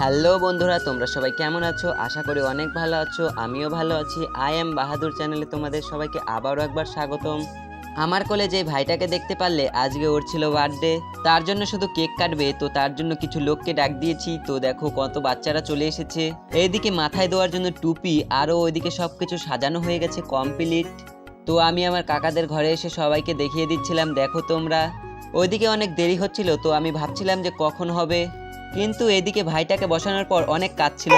Hello বন্ধুরা, তোমরা সবাই কেমন আছো? আশা করি অনেক ভালো আছো, আমিও ভালো আছি। আই এম বাহাদুর চ্যানেলে তোমাদের সবাইকে আবারও একবার স্বাগতম। আমার কোলে যে ভাইটাকে দেখতে পারলে আজকে ওর ছিল বার্থডে তার জন্য শুধু কেক কাটবে, তো তার জন্য কিছু লোককে ডাক দিয়েছি। তো দেখো কত বাচ্চারা চলে এসেছে। এইদিকে মাথায় দেওয়ার জন্য টুপি, আরও ওইদিকে সব কিছু সাজানো হয়ে গেছে কমপ্লিট তো আমি আমার কাকাদের ঘরে এসে সবাইকে দেখিয়ে দিচ্ছিলাম, দেখো তোমরা। ওইদিকে অনেক দেরি হচ্ছিল, তো আমি ভাবছিলাম যে কখন হবে। কিন্তু এদিকে ভাইটাকে বসানোর পর অনেক কাজ ছিল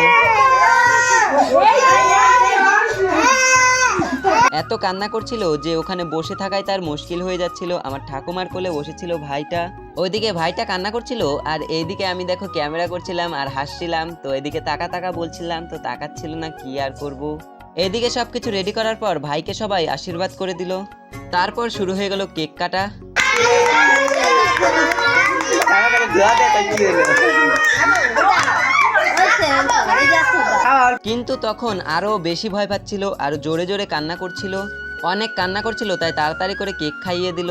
এত কান্না করছিল যে ওখানে বসে থাকায় তার মুশকিল হয়ে যাচ্ছিল। আমার ঠাকুমার কোলে বসেছিল ভাইটা। ওইদিকে ভাইটা কান্না করছিল আর এইদিকে আমি দেখো ক্যামেরা করছিলাম আর হাসছিলাম। তো এদিকে তাকা তাকা বলছিলাম, তো তাকাচ্ছিল না কি আর করব। এদিকে সব কিছু রেডি করার পর ভাইকে সবাই আশীর্বাদ করে দিল। তারপর শুরু হয়ে গেল কেক কাটা। কিন্তু তখন আরও বেশি ভয় পাচ্ছিল আর জোরে জোরে কান্না করছিল। অনেক কান্না করছিল তাই তাড়াতাড়ি করে কেক খাইয়ে দিল।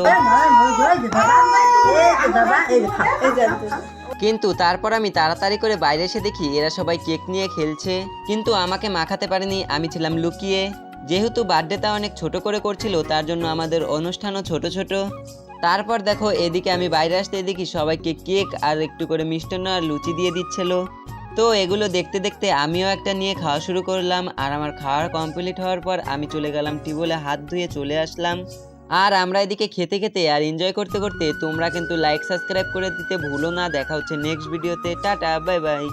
কিন্তু তারপর আমি তাড়াতাড়ি করে বাইরে এসে দেখি এরা সবাই কেক নিয়ে খেলছে। কিন্তু আমাকে মাখাতে পারেনি আমি ছিলাম লুকিয়ে। যেহেতু বার্থডেটা অনেক ছোট করে করছিল, তার জন্য আমাদের অনুষ্ঠানও ছোট ছোট। তারপর দেখো, এদিকে আমি বাইরে আসতে দেখি সবাইকে কেক আর একটু করে মিষ্টান্ন আর লুচি দিয়ে দিচ্ছিল। তো এগুলো দেখতে দেখতে আমিও একটা নিয়ে খাওয়া শুরু করলাম, আর আমার খাওয়ার কমপ্লিট হওয়ার পর আমি চলে গেলাম টিউবওয়েলে হাত ধুয়ে চলে আসলাম। আর আমরা এদিকে খেতে খেতে আর এনজয় করতে করতে তোমরা কিন্তু লাইক সাবস্ক্রাইব করে দিতে ভুলো না। দেখা হচ্ছে নেক্সট ভিডিওতে টাটা বাই বাই